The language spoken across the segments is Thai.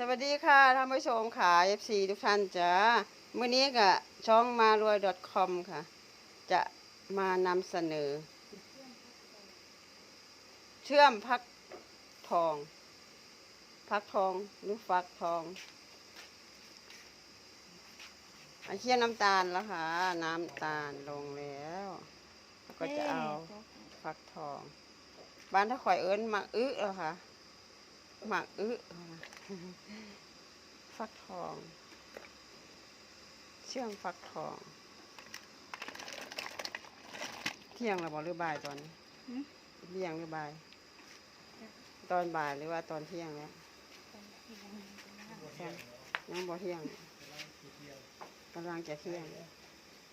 สวัสดีค่ะท่านผู้ชมค่ะ FC ทุกท่านจ้ามื้อนี้ก็ช่องมารวย .com ค่ะ จะมานำเสนอ เชื่อมพักทอง พักทองหรือฟักทองอเคี่ยน้ำตาลแล้วค่ะ น้ำตาลลงแล้ว ก็จะเอาฟักทอง บ้านถ้าข่อยเอิ้นหมักอึแล้วค่ะหมักอึ ฟักทอง เชื่อมฟักทอง เที่ยงเราบอกหรือบ่ายตอนนี้หืมเที่ยงหรือบ่าย ตอนบ่ายหรือว่าตอนเที่ยงแล้วใช่ยังบ่เที่ยงกำลังจะเที่ยง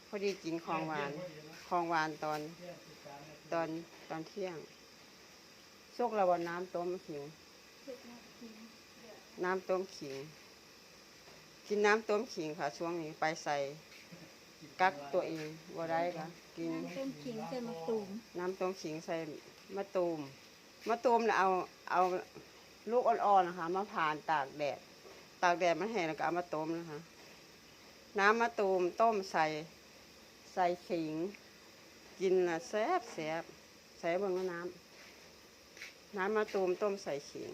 พอดีกินของหวานของหวานตอน ตอนตอนเที่ยงซุกเราบ่น้ำต้มขิง น้ำต้มขิง กินน้ำต้มขิงค่ะ ช่วงนี้ไปใส่กักตัวเองบ่ได้ค่ะกินน้ำต้มขิงใส่มะตูมน้ำต้มขิงใส่มะตูมมะตูมเนี่ยเอาเอาลูกอ่อนๆนะคะมาผ่านตากแดด ตากแดดมันแห้งแล้วก็เอามาต้มนะคะ น้ำมะตูมต้มใส่ใส่ขิง กินน่ะแซ่บแซ่บใส่เบิ่งว่าน้ำน้ำมะตูมต้มใส่ขิง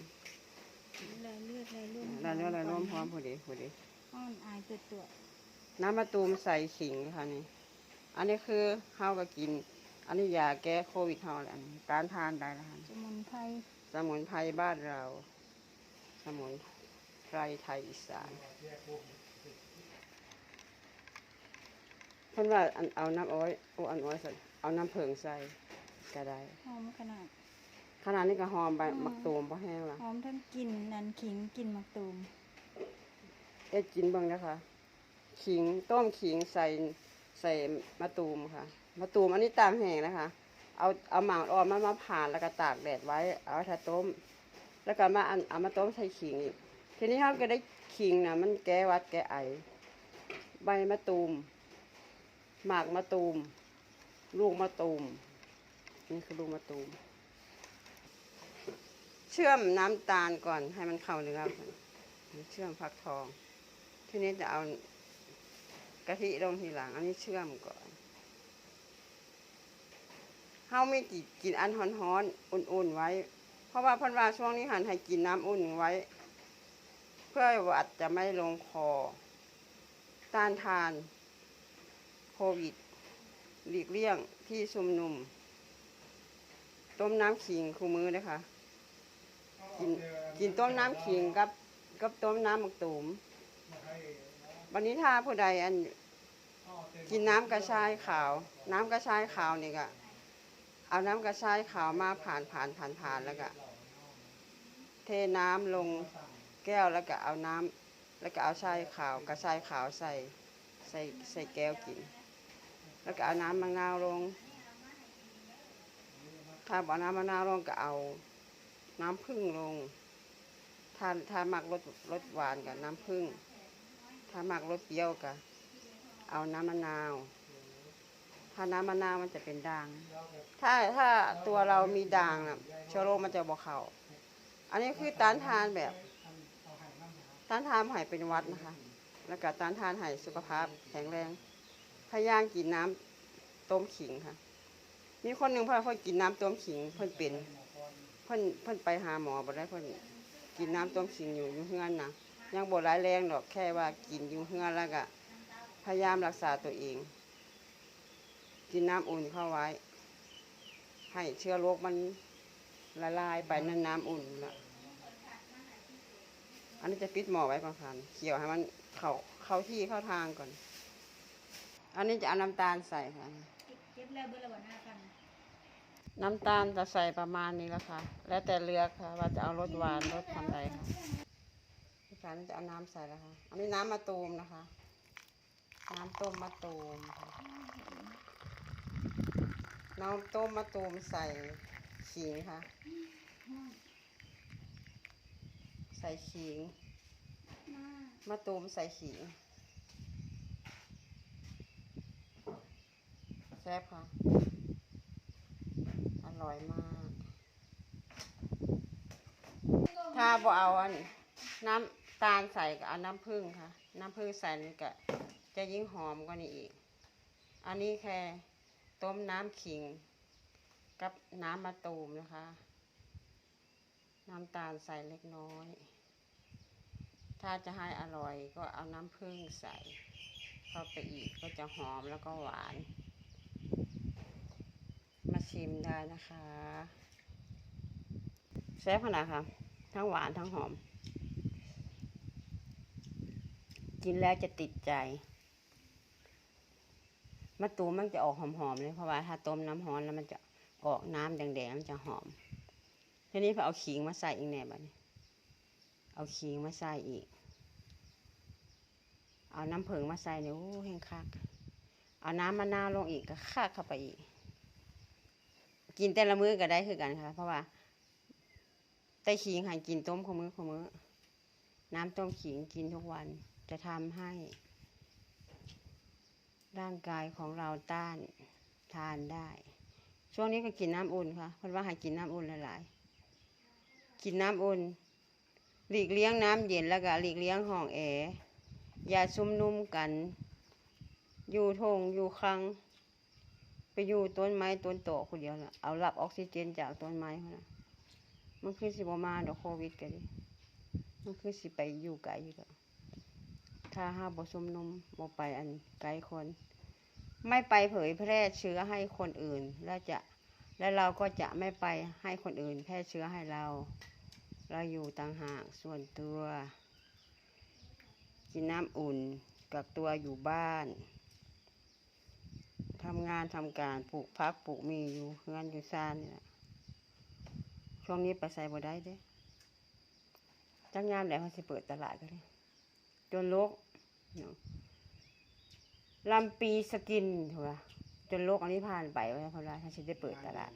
ลายเลือดลายร่วมแล้วเนื้ออะไรร่วมพร้อมพอดีพอดีอ้อนอายตัวตัวน้ำมะตูมใส่ขิงค่ะนี่ อันนี้คือข้าวก็กิน อันนี้ยาแก้โควิดเฮาแหละอันนี้การทานได้แล้วค่ะสมุนไพร สมุนไพรบ้านเรา สมุนไพรไทยอีสานเพิ่นว่าอันเอาน้ำอ้อยโอ้อันอ้อยใส่เอาน้ำเพิงใส่ก็ได้หอมขนาด ขนาดนี้ก็หอมใบมักตูมพอแห้งละหอมทั้งกลิ่นนันขิงกลิ่นมะตูมเอ็ดกินเบิ่งนะคะ ขิงต้มขิงใส่ใส่มะตูมค่ะมะตูมอันนี้ตามแห้งนะคะ เอาเอาหมากอ่อนมามาผ่านแล้วก็ตากแดดไว้ เอาถ้าต้ม แล้วก็มาอันเอามาต้มใส่ขิงอีกทีนี้เราก็ได้ขิงนะมันแก้หวัดแก้ไอ ใบมะตูมหมากมะตูม ลูกมะตูม นี่คือลูกมะตูม เชื่อมน้ำตาลก่อนให้มันเข้าเนื้อก่อนเชื่อมฟักทอง ทีนี้จะเอากะทิลงทีหลัง อันนี้เชื่อมก่อนเฮาไม่กินกินอันฮ้อนๆอุ่นๆไว้ เพราะว่าพันว่าช่วงนี้หันให้กินน้ำอุ่นไว้ เพื่อหวัดจะไม่ลงคอ ต้านทานโควิดหลีกเลี่ยงที่ชุมนุม ต้มน้ำขิงคู่มือนะคะ กินกินต้มน้ำขิงกับกับต้มน้ำหมักตูมวันนี้ถ้าผู้ใดอันกินน้ำกระชายขาว น้ำกระชายขาวนี่ก็เอาน้ำกระชายขาวมาผ่านผ่านผ่านผ่านแล้วก็เทน้ำลงแก้วแล้วก็เอาน้ำแล้วก็เอาชายขาวกระชายขาวใส่ใส่ใส่แก้วกิน แล้วก็เอาน้ำมะนาวลง ถ้าบ่อาน้ำมะนาวลงก็เอา น้ำผึ้งลงถ้าถ้ามักรสรสหวานกับน้ำผึ้งถ้ามักรสเปรี้ยวกับเอาน้ำมะนาว ถ้าน้ำมะนาวมันจะเป็นด่าง ถ้าถ้าตัวเรามีด่างนะเชื้อโรคมันจะบอกเขาอันนี้คือต้านทานแบบต้านทานหายเป็นวัดนะคะ แล้วก็ต้านทานหายสุขภาพแข็งแรง พยายามกินน้ำต้มขิงค่ะ มีคนหนึ่งเพื่อนเพิ่นกินน้ำต้มขิงเพิ่นเป็น พิ่นเพิ่นไปหาหมอบ่ได้เพิ่นกินน้ำต้มขิงอยู่อยู่เฮือนนะยังบ่ร้ายแรงดอกแค่ว่ากินอยู่เฮือนแล้วก็พยายามรักษาตัวเอง กินน้ำอุ่นเข้าไว้ ให้เชื้อโรคมันละลายไปนั่นน้ำอุ่นละอันนี้จะปิดหม้อไว้ก่อนค่ะเคี่ยวให้มันเข้าเข้าที่เข้าทางก่อน อันนี้จะเอาน้ำตาลใส่ค่ะเก็บแล้วเบอร์ละวันหน้ากัน น้ำตาลจะใส่ประมาณนี้แล้วค่ะ แล้วแต่เลือกค่ะ ว่าจะเอารสหวานรสทำใดค่ะพี่สารจะเอาน้ำใส่แล้วค่ะ อันนี้น้ำมะตูมนะคะ น้ำต้มมะตูมค่ะน้ำต้มมะตูมใส่ขิงค่ะ ใส่ขิงมะตูมใส่ขิงแซ่บค่ะ ร่อยมาก ถ้าบ่เอาอันน้ำตาลใส่ก็เอาน้ำผึ้งค่ะ น้ำผึ้งใส่นี่ก็จะยิ่งหอมกว่านี้อีก อันนี้แค่ต้มน้ำขิง กับน้ำมะตูมนะคะ น้ำตาลใส่เล็กน้อย ถ้าจะให้อร่อยก็เอาน้ำผึ้งใส่ เข้าไปอีกก็จะหอมแล้วก็หวาน มาชิมได้นะคะแซ่บขนาดค่ะ ทั้งหวานทั้งหอม กินแล้วจะติดใจมะตูมมันจะออกหอมๆเลยเพราะว่าถ้าต้มน้ำร้อนแล้วมันจะออกน้ำแดงๆมันจะหอมทีนี้พอเอาขิงมาใส่อีกแน่บัดนี้ เอาขิงมาใส่อีก เอาน้ำผึ้งมาใส่เนี่ยโอ้แห้งคัก เอาน้ำมะนาวลงอีกก็คักเข้าไปอีก กินแต่ละมื้อก็ได้คือกันค่ะ เพราะว่าไต้ขิงหันกินต้มของมือของมือน้ำต้มขิงกินทุกวันจะทำให้ ร่างกายของเราต้านทานได้ ช่วงนี้ก็กินน้ำอุ่นค่ะเพราะว่าให้กินน้ำอุ่นหลายๆกินน้ำอุ่น หลีกเลี้ยงน้ำเย็นแล้วก็หลีกเลี้ยงห้องแอร์อย่าซุ่มนุ่มกัน อยู่ทงอยู่คลัง ไปอยู่ต้นไม้ต้นโตคนเดียวนะเอารับออกซิเจนจากต้นไม้เขานะมันคือสิบมาดอกโควิดกันดิมันคือสิไปอยู่ไกลอยู่แล้วถ้าห้าบซุ่มนุ่มบ่ไปอันไกลคน ไม่ไปเผยแพร่เชื้อให้คนอื่น แล้วจะและเราก็จะไม่ไปให้คนอื่น แพร่เชื้อให้เรา เราอยู่ต่างหากส่วนตัว กินน้ำอุ่นกักตัวอยู่บ้าน ทำงานทำการปลูกพักปลูกมีอยู่เฮือนอยู่ซ่านนี่แหละช่วงนี้ไปใส่บ่ได้เด้จักงามแหล้วเขาสิเปิดตลาดกันเลยจนโลกเนาะลำปีสกินถูกปะจนโลกอันนี้ผ่านไปไว้เพราะว่าถ้าฉันได้เปิดตลาด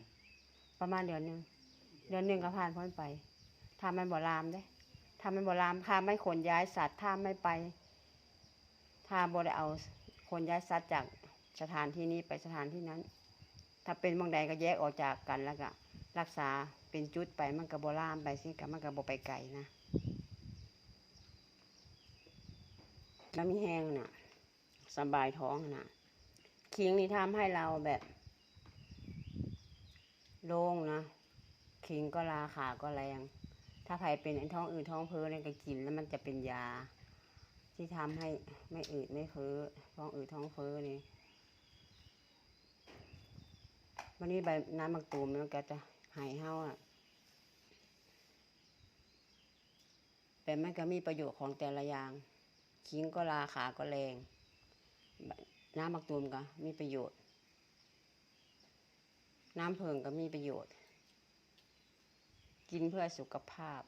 ประมาณเดือนหนึ่งเดือนหนึ่งก็ผ่านพ้นไปทำมันบ่ลามเด้ทำมันบ่ลามถ้าไม่ขนย้ายสัตว์ถ้าไม่ไปถ้าบ่ได้เอาคนย้ายสัตว์จาก สถานที่นี้ไปสถานที่นั้น ถ้าเป็นบางใดก็แยกออกจากกันแล้วก็รักษาเป็นจุดไปมันก็บ่ลามไปสิกับมันก็บ่ไปไกลนะแล้วมีแห้งน่ะสบายท้องน่ะคิงนี่ทำให้เราแบบโล่งนะคิงก็ราคาก็แรง ถ้าใครเป็นไอ้ท้องอืดท้องเพ้อเนี่ยก็กินแล้วมันจะเป็นยา ที่ทำให้ไม่อืดไม่เพ้อท้องอืดท้องเพ้อนี่ วันนี้ใบน้ำมักตูมมันก็จะหายเห่าอะ แต่มันก็มีประโยชน์ของแต่ละอย่าง ขิงก็ราคาก็แรง น้ำมักตูมก็มีประโยชน์ น้ำเพิงก็มีประโยชน์ กินเพื่อสุขภาพ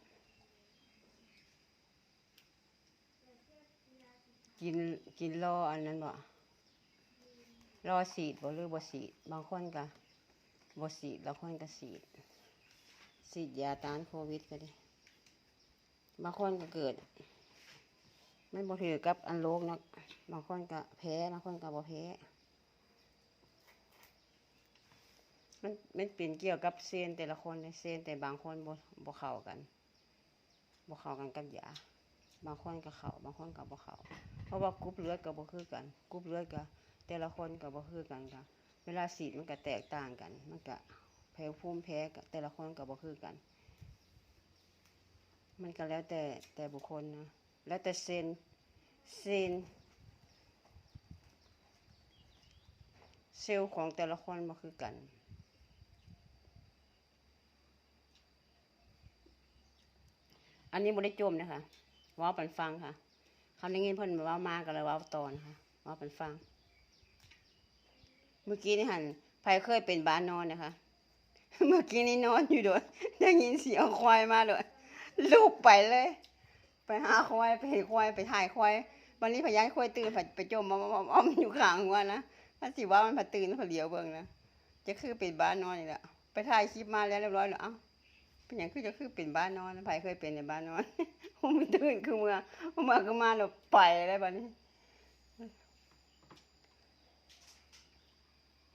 กินกินรออันนั้นบ่รอสีดบ่หรือบ่สีด บางคนก็ บสีดบางคนก็สีดสีดยาต้านโควิดก็ได้บางคนก็เกิด มันบ่ถือกับอันโรคเนะบางคนก็แพ้บางคนก็บ่แพ้มันมันเป็นเกี่ยวกับเซนแต่ละคนเลยเซนแต่บางคนบ่บ่เข้ากันบ่เข้ากันกับยาบางคนก็เข้าบางคนก็บ่เข้าเพราะว่ากรุ๊ปเลือดก็บ่คือกันกรุ๊ปเลือดก็แต่ละคนก็บ่คือกันก็ เวลาฉีดมันก็แตกต่างกัน มันก็แพ้ภูมิแพ้ก็แต่ละคนก็บ่คือกัน มันก็แล้วแต่แต่บุคคลนะ แล้วแต่เซนเซนเซลล์ของแต่ละคนบ่คือกันอันนี้บริจมนะคะว่าปันฟังค่ะคำได้ยินเพิ่นเว่ามาก็เลยว่าตอนค่ะว่าปันฟัง เมื่อกี้นี่หันไผเคยเป็นบ้านนอนนะคะ เมื่อกี้นี่นอนอยู่โดดได้ยินเสียงควายมาเลยลูกไปเลย ไปหาควายไปเห็นควายไปถ่ายควายวันนี้พยายควายตื่นไปไปจมมาอ้อมอยู่ข้างหัวนะถ้าสิว่ามันพตื่นพอเหลียวเบิ่งนะจะคือเป็นบ้านนอนนี่แหละไปถ่ายคลิปมาแล้วเรียบร้อยแล้วเอ้าเป็นอย่างคือจะคือเป็นบ้านนอนไผเคยเป็นในบ้านนอนมันตื่นคือเมื่อเมื่อก็มาเราไปอะไรแบบนี้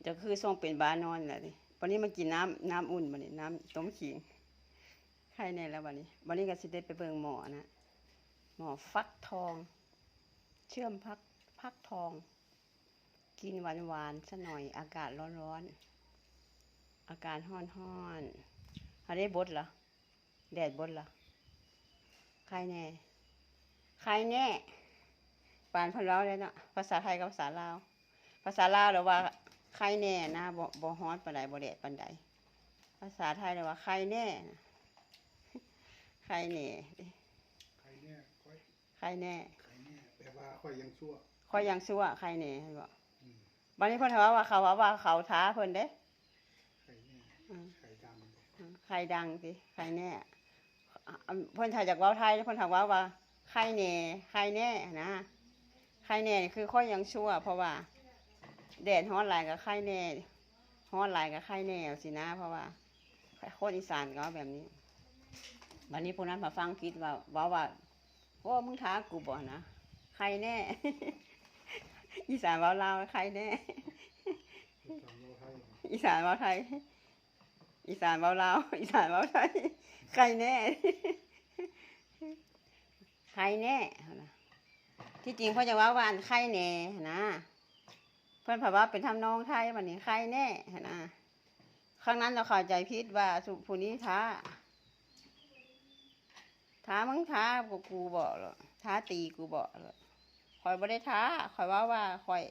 จะคือส่งเป็นบ้านนอนแหละนี่วันนี้มากินน้ำน้ำอุ่นบันนี้ น้ำต้มขิงไข่ในแล้ววันนี้วันนี้ก็สิได้ไปเบิ่งหมอนะหมอฟักทอง เชื่อมพักพักทอง กินหวานหวานๆซะหน่อยอากาศร้อนร้อนๆอากาศห้อนห้อนอันนี้บดเหรอแดดบดเหรอใครแน่ใครแน่ปานเพนเราเลยเนาะภาษาไทยกับภาษาลาวภาษาลาวเรียกว่า ใครแน่นะบ่บ่ฮ้อนปานใดบ่แดดปานใดภาษาไทยเรียกว่าใครแน่นะใครแน่ใครเนี่ยค่อยใครแน่ใครเนี่ยแปลว่าค่อยยังชั่วคอยยังชั่วใครแน่เห็นบ่อืมบัดนี้เพิ่นว่าว่าเขาว่าว่าเขาท้าเพิ่นเด้ใครเนี่ยอืม ใครดำอืมใครดังสิใครแน่อะเพิ่นถ่ายจากเว้าไทยแล้วเพิ่นถามว่าว่าใครแน่ใครแน่นะใครแน่นี่คือค่อยยังชั่ว เพราะว่า แดดฮ้อนหลายกับใครแน่ฮ้อนหลายกับใครแน่สินะ เพราะว่าโคนอีสานก็ว่าแบบนี้บัดนี้พวกนั้นมาฟังคิดว่าว่าว่าโอ้มึงท้ากูบ่นะใครแน่ อีสานว้าลาวใครแน่ อีสานว้าไทย อีสานว้าลาวอีสานว้าไทยใครแน่ใครแน่หั่นน่ที่จริงพ่อจะว่าว่าอันใครแน่นะ เพื่อนผ่าว่าเป็นทำนองไทยวันนี้ใครแน่หั่นนะครั้งนั้นเราเข้าใจผิดว่าสุผู้นี้ท้า ท้ามึงท้ากูกูบอกหรอท้าตีกูบอกหรอคอยบ่ได้ท้าคอยว่าว่าคอย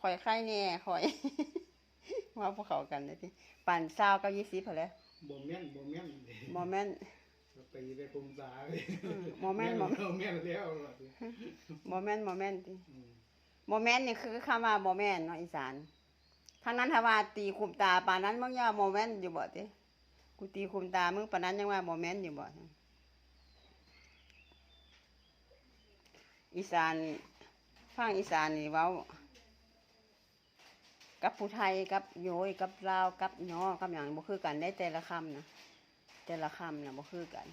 คอยใครแน่คอยว่าพวกเขากันเลยทีปั่นซาวกับยี่สิบพอแล้วบ่แม่นบ่แม่นโมเมนต์ตีได้ภูมิสาเลยโมเมนต์โมแม่นแม่นแล้วโมเมนต์โมเมนต์ ติอืมโมเมนต์นี่คือคำว่าโมเมนต์เนาะอีสานทั้งนั้นถ้าว่าตีคุมตาปานนั้นมึงอย่าโมเมนต์อยู่บ่ติกูตีคุมตามึงปานนั้นยังว่าโมเมนต์อยู่บ่อีสานฟังอีสานนี่เว้ากับผู้ไทยกับโยยกับลาวกับย้อกับอย่างบ่คือกันได้แต่ละคำนะแต่ละคำนะบ่คือกัน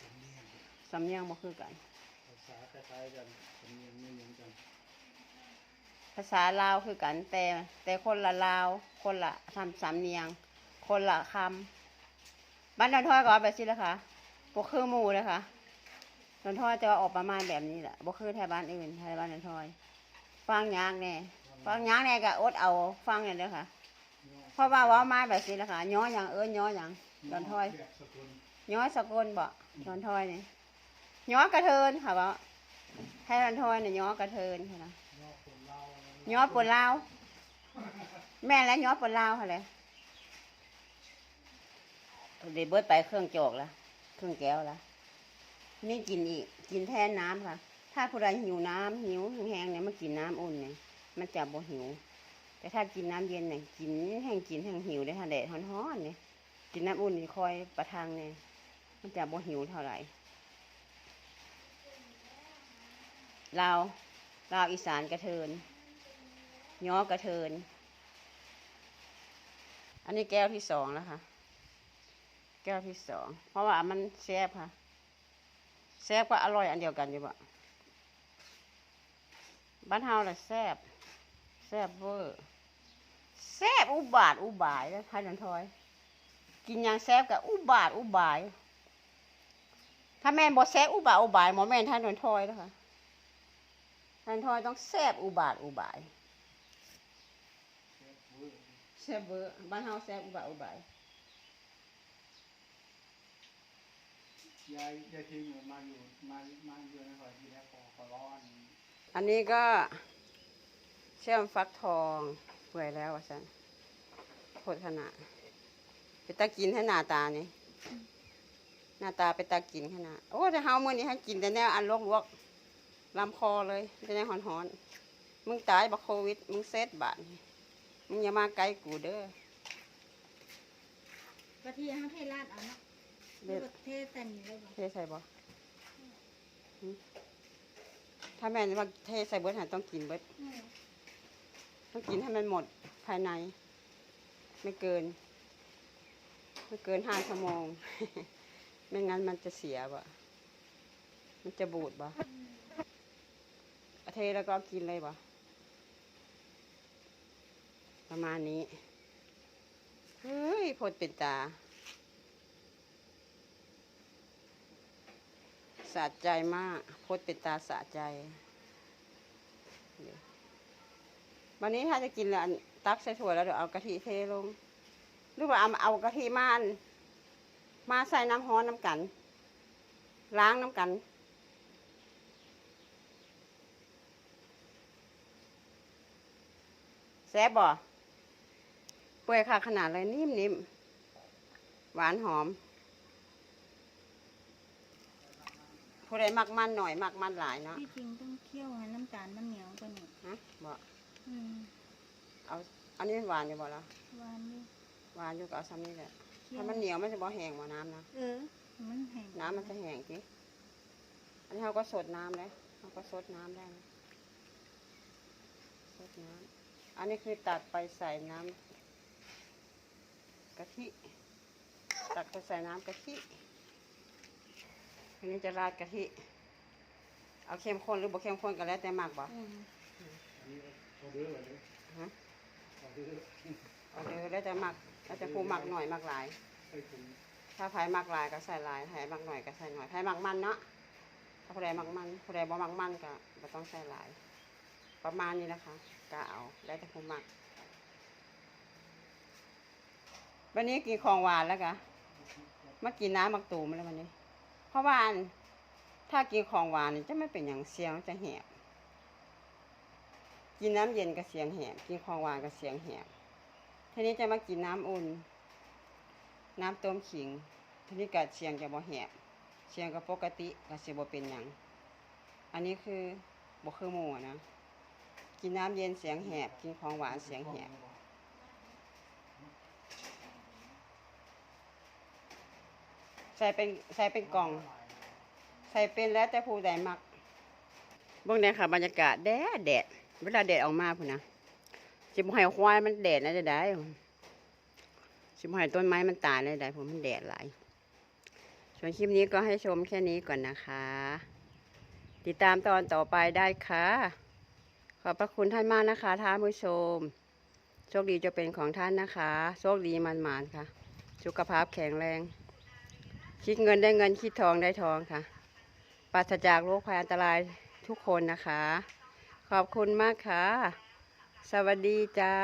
สำเนียงสำเนียงบ่คือกันภาษาคล้ายๆกันสำเนียงไม่เหมือนกันภาษาลาวคือกันแต่แต่คนละลาว คนละทำสำเนียง คนละคำบ้านดอนทอยก็อาแบบนี้แหละค่ะบ่คือหมูเลยค่ะดอนทอยจะออกประมาณแบบนี้แหละบ่คือแถวบ้านอื่นแถวบ้านดอนทอย ฟังยากแน่ฟังยากแน่ก็อดเอาฟังเนี่ยเด้อค่ะเพราะว่าว่ามาแบบนี้แหละค่ะย้ออย่างเอิ้นย้ออย่างดอนทอยแบบสกุลย้อสกลบ่ดอนทอยเนี่ยย้อกระเทินค่ะว่าให้ดอนทอยเนี่ยย้อกระเทินค่ะนะ ย่อคนเล่า ย้อปนลาว แม่แล้วย้อปนลาวค่ะเลยเดี๋ยวเบิดไปเครื่องโจกละเครื่องแก้วละนี่กินอีก กินแทนน้ำค่ะ ถ้าผู้ใดหิวน้ำหิวแห้งเนี่ยมากินน้ำอุ่นเนี่ยมันจะบ่หิว แต่ถ้ากินน้ำเย็นเนี่ยกินแห้งกินแห้งหิวได้ค่ะแดดร้อนๆเนี่ยกินน้ำอุ่นนี่คอยประทังเนี่ยมันจะบ่หิวเท่าไหร่ลาวลาวอีสานกระเทิน ย้อกระเทิน อันนี้แก้วที่สองแล้วค่ะ แก้วที่สอง เพราะว่ามันแซ่บค่ะ แซ่บก็อร่อยอันเดียวกันอยู่บ่บ้านเฮาแหละแซ่บแซ่บเวอร์แซ่บอุบาทอุบายแล้วพายนันทอย กินอย่างแซ่บกับอุบาทอุบาย ถ้าแม่นบ่แซ่บอุบาทอุบายหมอแม่ท่านนนทอยแล้วค่ะท่านนันทอยต้องแซ่บอุบาทอุบาย แซ่บเบอร์บ้านเฮาแซ่บอุบะอุบายยายยายทิ้งมาอยู่มามาอยู่ในซอยที่แล้วขอขอร้อนอันนี้ก็เชื่อมฟักทองเปื่อยแล้วว่าซั่นโคตรขนาดไปตากินให้หน้าตานี่หน้าตาไปตากินขนาดโอ้แต่เฮามื้อนี้ให้กินแต่แนวอันลวกๆลำคอเลยแต่แนวหอนๆมึงตายบักโควิด มึงเซตบาดนี่ มึงอย่ามาใกล้กูเด้อกะทิเฮาเทราดเอาเนาะหรือว่าเทแต่นี่เลยบ่เทใส่บ่หึถ้าแม่นว่าเทใส่เบิดหันต้องกินเบิด อืมต้องกินให้มันหมดภายใน ไม่เกิน ไม่เกินห้าชั่วโมง ไม่งั้นมันจะเสียบ่มันจะบูดบ่เทแล้วก็กินเลยบ่ ประมาณนี้เฮ้ยพดเป็นตาสะใจมากพดเป็นตาสะใจ วันนี้ถ้าจะกินแล้วอันตักใส่ถ้วแล้วเดี๋ยวเอากะทิเทลง หรือว่าเอาเอากะทิมาอันมาใส่น้ำฮ้อนน้ำกัน ล้างน้ำกันแซ่บบ่ เปื่อยค่ะ ขนาดเลยนิ่มๆ หวานหอม ผู้ใดมักมันหน่อยมักมันหลายเนาะที่จริงต้องเคี่ยวให้น้ำตาลมันเหนียวกว่านี้ฮะบ่อืมเอา อันนี้หวานอยู่บ่ละหวานนี่หวานอยู่ก็เอาซ้ำนี่แหละเคี่ยวถ้ามันเหนียวมันจะบ่แห้งบ่น้ำนะ เออ มันแห้งน้ำมันจะแห้งจิอันนี้เราก็สดน้ำเลยเราก็สดน้ำได้นะสดน้ำอันนี้คือตัดไปใส่น้ำ กะทิ ตักไปใส่น้ำกะทิอันนี้จะราดกะทิ เอาเข้มข้นหรือบ่เข้มข้นก็แล้วแต่มากบ่อืมอันนี้เอาเด้อเลยฮะเอาเด้อเอาเดี๋ยวแล้วแต่มักแล้วแต่ผู้มักหน่อยมักหลายใส่ถุงถ้าไผมักหลายก็ใส่หลายไผมักหน่อยก็ใส่หน่อยไผมักมันเนาะ ถ้าผู้ใดมักมันผู้ใดบ่มักมันก็บ่ต้องใส่หลาย ประมาณนี้นะคะก็เอาแล้วแต่ผู้มัก วันนี้กินของหวานแล้วกะมากินน้ำมักตูมแล้ววันนี้ เพราะว่าถ้ากินของหวานจะไม่เป็นอย่างเสียงจะแหบกินน้ำเย็นก็เสียงแหบกินของหวานก็เสียงแหบทีนี้จะมากินน้ำอุ่น น้ำต้มขิง ทีนี้ก็เสียงจะบ่แหบเสียงก็ปกติก็สิบ่เป็นหยังอันนี้คือบ่คือหมูนะกินน้ำเย็นเสียงแหบกินของหวานเสียงแหบ ใส่เป็นใส่เป็นกล่อง ใส่เป็นแล้วแต่ผู้ใดมักเบิ่งเนี่ยค่ะบรรยากาศแดดแดดเวลาแดดออกมาพุ่นะสิบ่ให้ควายมันแดดนะจะได้สิบ่ให้ต้นไม้มันตายนะได้ผมมันแดดหลายส่วนคลิปนี้ก็ให้ชมแค่นี้ก่อนนะคะ ติดตามตอนต่อไปได้ค่ะ ขอบพระคุณท่านมากนะคะท่านผู้ชม โชคดีจะเป็นของท่านนะคะ โชคดีมันมานๆค่ะ สุขภาพแข็งแรง คิดเงินได้เงินคิดทองได้ทองค่ะปราศจากโรคภัยอันตรายทุกคนนะคะ ขอบคุณมากค่ะ สวัสดีจ้า